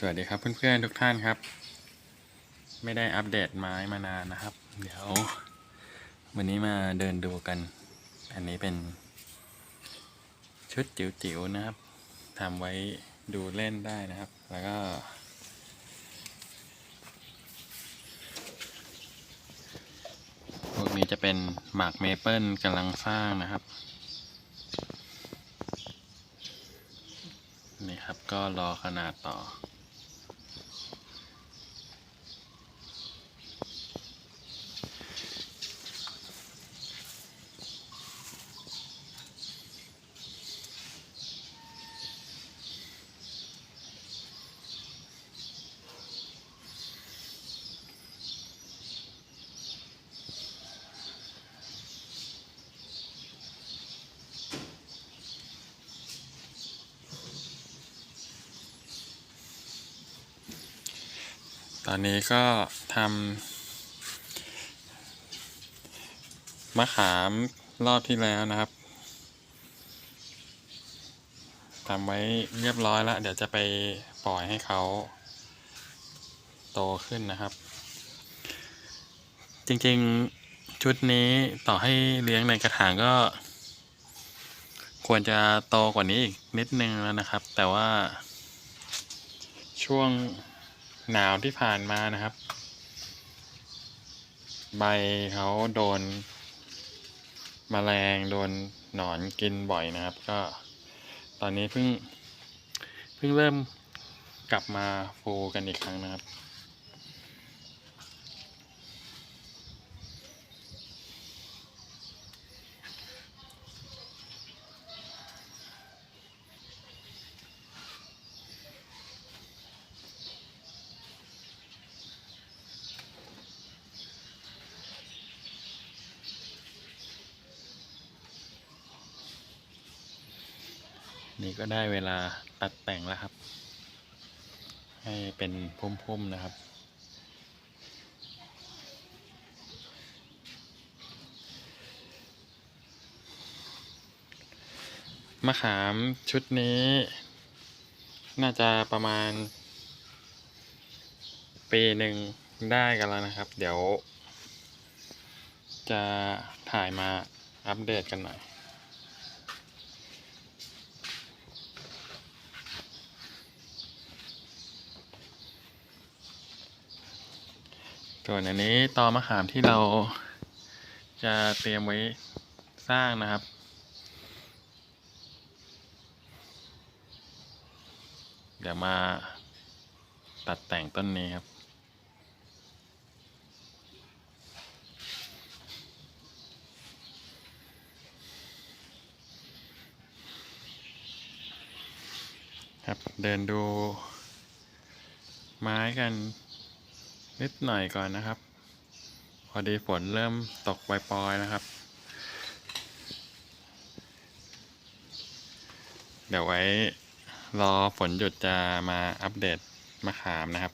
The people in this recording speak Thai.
สวัสดีครับเพื่อนๆทุกท่านครับ ไม่ได้อัปเดตไม้มานานนะครับ เดี๋ยว วันนี้มาเดินดูกัน อันนี้เป็น ชุดจิ๋วๆนะครับทำไว้ดูเล่นได้นะครับ แล้วก็ พวกนี้จะเป็นหมากเมเปิลกำลังสร้างนะครับนี่ครับก็รอขนาดต่อ ตอนนี้ก็ทำมะขามรอบที่แล้วนะครับทำไว้เรียบร้อยแล้ว เดี๋ยวจะไปปล่อยให้เขาโตขึ้นนะครับ จริงๆชุดนี้ต่อให้เลี้ยงในกระถางก็ ควรจะโตกว่านี้อีกนิดนึงแล้วนะครับ แต่ว่าช่วง หนาวที่ผ่านมานะครับ ใบเขาโดนมแมลงโดนหนอนกินบ่อยนะครับ ก็ตอนนี้เพิ่งเพิ่งเริ่มกลับมาฟูกันอีกครั้งนะครับ นี่ก็ได้เวลาตัดแต่งแล้วครับ ให้เป็นพุ่มๆนะครับ มะขามชุดนี้ น่าจะประมาณ ปีหนึ่งได้กันแล้วนะครับ เดี๋ยว จะถ่ายมาอัปเดตกันหน่อย ส่วนอันนี้ตอมะขามที่เราจะเตรียมไว้สร้างนะครับ เดี๋ยวมาตัดแต่งต้นนี้ครับครับเดินดูไม้กัน นิดหน่อยก่อนนะครับ พอดีฝนเริ่มตกปล่อยๆนะครับ เดี๋ยวไว้รอฝนหยุดจะมาอัปเดตมะขามนะครับ